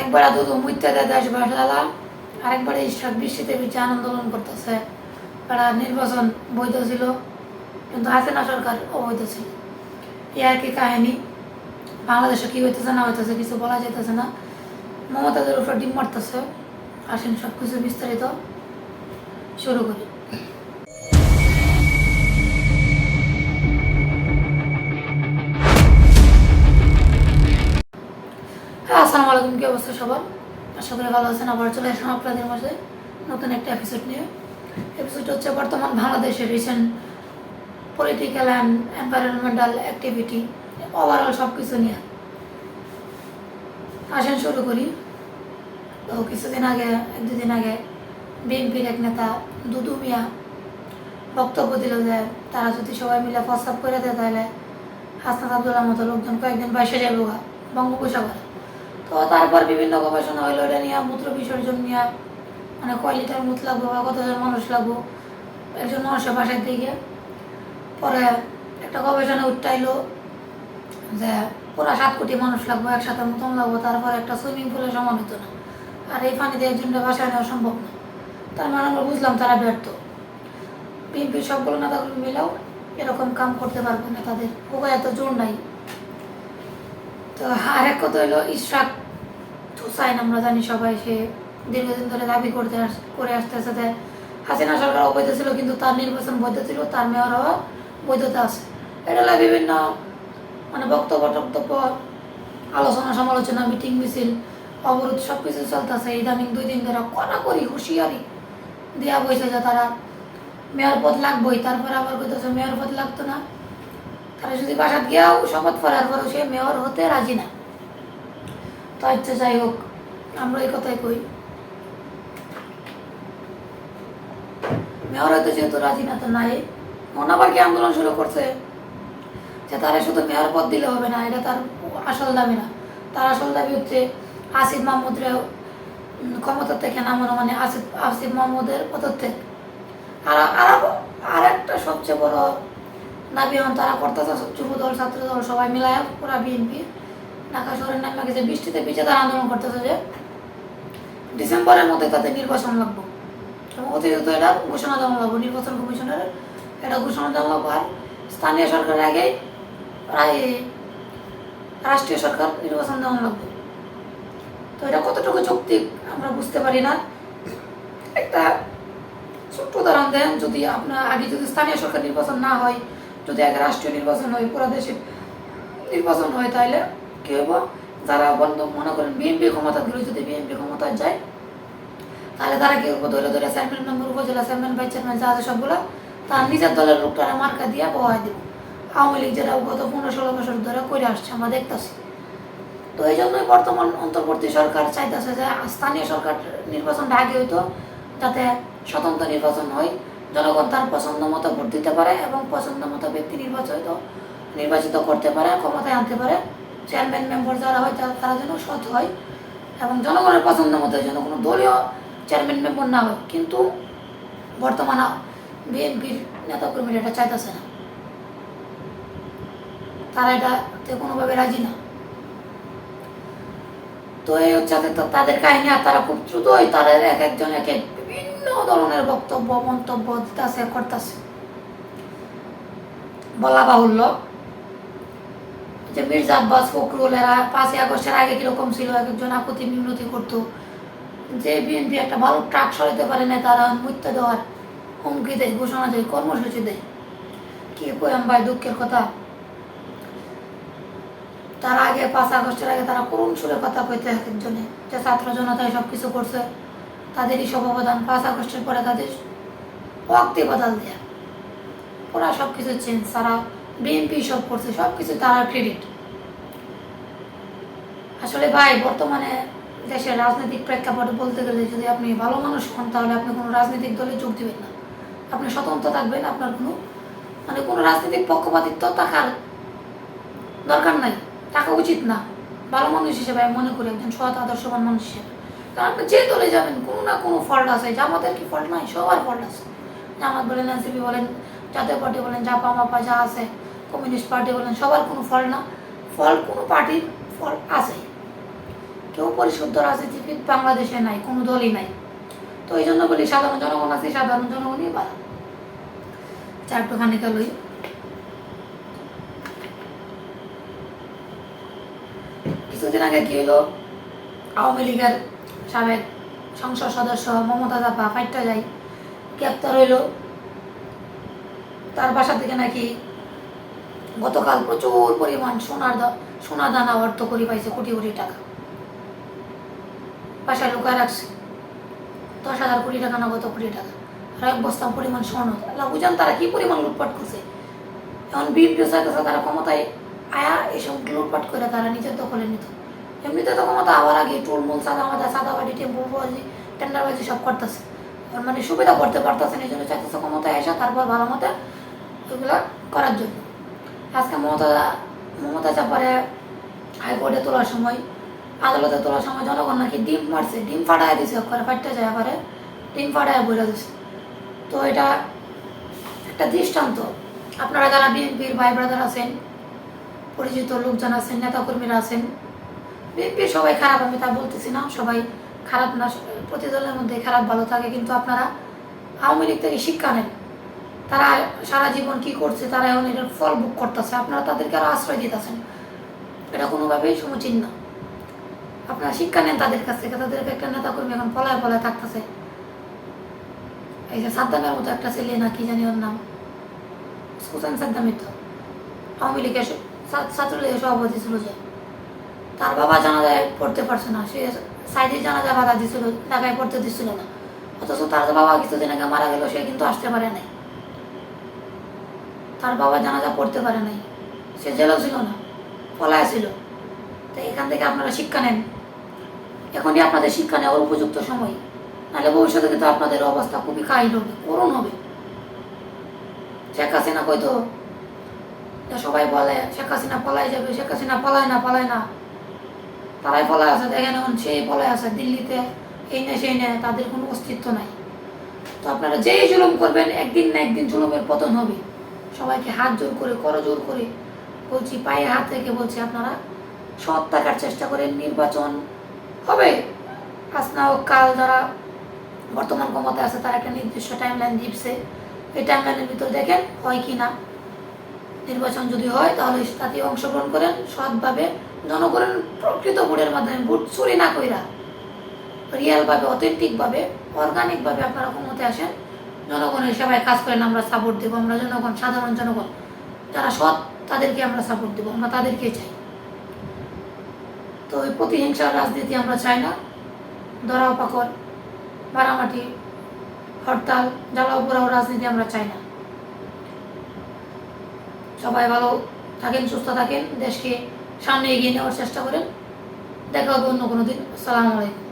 একবার দুধ মুইতে দেয় দেশ বাসালা আরেকবার এই সব বৃষ্টিতে বেঁচে আন্দোলন করতেছে। তারা নির্বাচন বৈধ ছিল, কিন্তু হাসিনা সরকার অবৈধ ছিল। এই আর কি কাহিনী? বাংলাদেশে কী হইতেছে না হইতেছে কিছু বলা যাইতেছে না। মমতাদের উপর ডিম মারতেছে, আসেন সব কিছু বিস্তারিত শুরু করি। আসসালামু আলাইকুম, কি অবস্থা সবার? আশা করি ভালো আছেন। আবার চলে আসলাম আপনাদের মাঝে নতুন একটা এপিসোড নিয়ে। এপিসোড হচ্ছে বর্তমান বাংলাদেশের recent political and environmental activity overall সব কিছু নিয়ে। আসেন, শুরু করি। তো কিছুদিন আগে, এক দুদিন আগে বিএনপির এক নেতা দুদু মিয়া বক্তব্য দিল যে, তারা যদি সবাই মিলে প্রস্তাব করে দেয়, তাহলে হাসনাত আবদুল্লাহ মতো লোকজন কয়েকদিন বয়সে যাবে বঙ্গোপসাগরে। তো তারপর বিভিন্ন গবেষণা হইল, এটা নিয়ে মূত্র বিসর্জন নিয়ে। মানে কয় লিটার মুত লাগবো বা কতজন মানুষ লাগবো একজন মানুষের বাসায় দিকে। পরে একটা গবেষণা উঠাইলো যে পুরা সাত কোটি মানুষ লাগবো, একসাথে মতন লাগবো, তারপর একটা সুইমিং পুলের সমান হতো না। আর এই পানিতে একজনটা বাসায় নেওয়া সম্ভব না। তার মানে আমরা বুঝলাম তারা ব্যর্থ। বিএনপির সবগুলো নেতাগুলো মিলেও এরকম কাম করতে পারবে না তাদের। ওকে এত জোর নাই। তো আরেক কথা হইল ইশরাক হুসাইন, আমরা জানি সবাই সে দীর্ঘদিন ধরে দাবি করতে করে আসতে যে হাসিনা সরকার অবৈধ ছিল, কিন্তু তার নির্বাচন বৈধ ছিল, তার মেয়র হওয়া বৈধতা আছে। এটা হলো বিভিন্ন মানে বক্তব্য, টক্তব্য, আলোচনা, সমালোচনা, মিটিং, মিছিল, অবরোধ সব কিছু চলতেছে। ইদানিং দুই দিন ধরে কড়াকড়ি, হুঁশিয়ারি দেওয়া বইছে যে তারা মেয়র পদ লাগবেই, তারপরে আবার কইতেছে মেয়র পদ লাগতো না। তারা যদি বাসাত গিয়াও শপথ করার পরেও সে মেয়র হতে রাজি না। তো ইচ্ছে যাই হোক, আমরা এই কথাই কই। মেয়র হতে যেহেতু রাজি না, তো নাই। মনে আবার কি আন্দোলন শুরু করছে, যে তারা শুধু মেয়র পদ দিলে হবে না, এটা তার আসল দাবি না। তার আসল দাবি হচ্ছে আসিফ মাহমুদরে ক্ষমতা থেকে নামানো মানে আসিফ আসিফ মাহমুদের পদত্যাগ। আর আর একটা সবচেয়ে বড় দাবি এখন তারা করতেছে, যুব দল, ছাত্র দল, সবাই মিলায় পুরা বিএনপি। ঢাকা শহরের নামে গেছে বৃষ্টিতে পিছিয়ে তারা আন্দোলন করতেছে যে ডিসেম্বরের মধ্যে তাদের নির্বাচন লাগবে। এবং অতিরিক্ত এটা ঘোষণা দেওয়া লাগবে, নির্বাচন কমিশনের এটা ঘোষণা দেওয়া লাগবে। আর স্থানীয় সরকারের আগে প্রায় রাষ্ট্রীয় সরকার নির্বাচন দেওয়া লাগবে। তো এটা কতটুকু যৌক্তিক আমরা বুঝতে পারি না। একটা ছোট্ট উদাহরণ দেন, যদি আপনার আগে যদি স্থানীয় সরকার নির্বাচন না হয় যদি আগে রাষ্ট্রীয় নির্বাচন হয়, পুরো দেশে নির্বাচন হয় তাহলে কি হইব? যারা বন্ধ মনে করেন বিএনপি ক্ষমতা দিল যদি বিএনপি ক্ষমতায় যায়, তাহলে তারা কি করব? ধরে ধরে চেয়ারম্যান মেম্বার উপজেলা চেয়ারম্যান ভাইস চেয়ারম্যান যা আছে সবগুলো, তার নিজের দলের লোকটারা মার্কা দিয়ে বহাই দিব। আওয়ামী লীগ যেটা গত পনেরো ষোলো বছর ধরে করে আসছে, আমরা দেখতেছি। তো এই জন্যই বর্তমান অন্তর্বর্তী সরকার চাইতেছে যে, স্থানীয় সরকার নির্বাচনটা আগে হইতো, যাতে স্বতন্ত্র নির্বাচন হয়। জনগণ তার পছন্দ মতো ভোট দিতে পারে এবং পছন্দ মতো ব্যক্তি নির্বাচিত নির্বাচিত করতে পারে, ক্ষমতায় আনতে পারে। চেয়ারম্যান মেম্বার যারা হয়, তারা তারা যেন সৎ হয় এবং জনগণের পছন্দ মতো যেন কোনো দলীয় চেয়ারম্যান মেম্বার না হয়। কিন্তু বর্তমানে বিএনপির নেতাকর্মীরা এটা চাইতেছে না। তারা এটাতে কোনোভাবে রাজি না। তো এই হচ্ছে তাদের- কাহিনী, আর তারা খুব দ্রুতই তাদের এক একজন এক এক বিভিন্ন ধরনের বক্তব্য, মন্তব্য দিতেছে, করতেছে। বলা বাহুল্য। যে মির্জা আব্বাস ফখরুল এরা পাঁচই আগস্টের আগে কীরকম ছিল, এক একজন আপত্তি মিনতি করতো। যে বিএনপি একটা ভালো ট্রাক সরাতে পারে না, তারা মৃত্যু দেওয়ার হুমকি দেয়, ঘোষণা দেয়, কর্মসূচি দেয়। কি কয়াম ভাই, দুঃখের কথা। তার আগে, পাঁচ আগস্টের আগে তারা করুণ সুরে কথা কইতে এক একজনে, যে ছাত্র জনতায় সব কিছু করছে। তাদেরই সব অবদান। পাঁচ আগস্টের পরে তাদের ওয়াক্তি বদল দেয়া। ওরা সব কিছু চেঞ্জ, তারা বিএনপি সব করছে সব কিছু তারা ক্রেডিট আসলে ভাই, বর্তমানে দেশের রাজনৈতিক প্রেক্ষাপটে বলতে গেলে যদি আপনি ভালো মানুষ হন, তাহলে আপনি কোনো রাজনৈতিক দলে যোগ দিবেন না। আপনি স্বতন্ত্র থাকবেন, আপনার কোনো মানে কোনো রাজনৈতিক পক্ষপাতিত্ব থাকার দরকার নাই। থাকা উচিত না। ভালো মানুষ হিসেবে মনে করি একজন সৎ, আদর্শবান মানুষ হিসেবে। আপনি যে দলে যাবেন, কোনো না কোনো ফল্ট আছে। জামাতের কি ফল্ট নাই? সবার ফল্ট আছে। জামাত বলেন এনসিপি বলেন, জাতীয় পার্টি বলেন জাপা মাপা যা আছে, কমিউনিস্ট পার্টি বলেন, সবার কোনো ফল না। ফল কোনো পার্টির ফল আছে। কেউ পরিশুদ্ধ রাজনীতিবিদ বাংলাদেশে নাই, কোনো দলই নাই। তো এই জন্য বলি, সাধারণ জনগণ আছে, সাধারণ জনগণই ভালো। চা একটুখানি লই। কিছুদিন আগে কি হলো আওয়ামী লীগের সাবেক সংসদ সদস্য মমতা জাপা ফাইটটা যায় গ্রেপ্তার হইল। তার বাসা থেকে নাকি গতকাল প্রচুর পরিমাণ সোনার সোনা দানা অর্থ করি পাইছে, কোটি কোটি টাকা। বাসায় লুকায় রাখছে। দশ হাজার কোটি টাকা না কত কোটি টাকা? এক বস্তা পরিমাণ স্বর্ণ। আল্লাহ বুঝান তারা কি পরিমাণ লুটপাট করছে। এখন বিএনপি চাইতেছে তারা ক্ষমতায় আয়া এসব লুটপাট করে তারা নিজের দখলে নিত। এমনিতে তো ক্ষমতা আবার আগে টুলমুল সাদা মাদা সাদা সাদাবাড়ি টেম্পুবাজি টেন্ডারবাজি সব করতেছে। মানে সুবিধা করতে পারতেছে না, এই জন্য চাইতেছে ক্ষমতায় এসে তারপর ভালো মতো ওইগুলা করার জন্য। আজকে মমতা মমতা চাপারে হাইকোর্টে তোলার সময়, আদালতে তোলার সময় জনগণ নাকি ডিম মারছে, ডিম ফাটায় দিছে করে ফাটতে যায় করে ডিম ফাটায় বলে দিছে। তো এটা একটা দৃষ্টান্ত। আপনারা যারা বিএনপির ভাই ব্রাদার আছেন, পরিচিত লোকজন আছেন, নেতাকর্মীরা আছেন বিএনপির সবাই খারাপ, আমি তা বলতেছি না। সবাই খারাপ না, প্রতি দলের মধ্যে খারাপ ভালো থাকে, কিন্তু আপনারা আওয়ামী লীগ থেকে শিক্ষা নেন। তারা সারা জীবন কি করছে, তারা এখন এটার ফল ভোগ করতেছে। আপনারা তাদেরকে আরও আশ্রয় দিতেছেন। এটা কোনোভাবেই সমীচীন না। আপনারা শিক্ষা নেন তাদের কাছ থেকে। তাদেরকে একটা নেতা কর্মী এখন পলায় পলায় থাকতেছে। এই যে সাদ্দামের মতো একটা ছেলে না, কি জানি ওর নাম? হোসেন সাদ্দামের তো আওয়ামী লীগের ছাত্রলীগের সভাপতি ছিল যে। তার বাবা জানাজায় পড়তে পারছে না। সে সাইদের জানাজা বাধা দিছিল, ঢাকায় পড়তে দিছিল না। অথচ তার বাবা কিছুদিন আগে মারা গেল, সে কিন্তু আসতে পারে নাই। তার বাবা জানাজা পড়তে পারে নাই। সে জেলেও ছিল না পলায় ছিল। তো এখান থেকে আপনারা শিক্ষা নেন। এখনই আপনাদের শিক্ষা নেওয়ার উপযুক্ত সময়। নাহলে ভবিষ্যতে কিন্তু আপনাদের অবস্থা খুবই কাহিল হবে, করুণ হবে। শেখ হাসিনা কইতো, সবাই বলে, শেখ হাসিনা পলায় যাবে, শেখ হাসিনা পলায় না পলায় না। তারাই পলায় আছে। দেখেন এখন সেই পলায় আছে দিল্লিতে এই না সেই না তাদের কোনো অস্তিত্ব নাই। তো আপনারা যেই জুলুম করবেন একদিন না একদিন জুলুমের পতন হবে। সবাইকে হাত জোর করে করজোর করে। বলছি পায়ে হাত রেখে বলছি আপনারা সৎ থাকার চেষ্টা করেন নির্বাচন হবে। আজ না হোক কাল যারা বর্তমান ক্ষমতা আছে তারা একটা নির্দিষ্ট টাইম লাইন দিচ্ছে। এই টাইম লাইনের ভিতর দেখেন হয় কি না। নির্বাচন যদি হয় তাহলে তাতে অংশগ্রহণ করেন সৎভাবে জনগণের প্রকৃত ভোটের মাধ্যমে ভোট চুরি না কইরা রিয়েলভাবে, অথেন্টিকভাবে, অর্গানিকভাবে আপনারা আসেন, জনগণের সেবায় কাজ করেন, আমরা সাপোর্ট দেবো। আমরা জনগণ, সাধারণ জনগণ, যারা সৎ, তাদেরকে আমরা সাপোর্ট দেবো। আমরা তাদেরকে চাই। তো ওই প্রতিহিংসার রাজনীতি আমরা চাই না। ধরাও পাকর মারামাটি, হরতাল, জ্বালাও পোড়াও রাজনীতি আমরা চাই না। সবাই ভালো থাকেন, সুস্থ থাকেন। দেশকে সামনে এগিয়ে নেওয়ার চেষ্টা করেন। দেখা হবে অন্য কোনো দিন। সালাম আলাইকুম।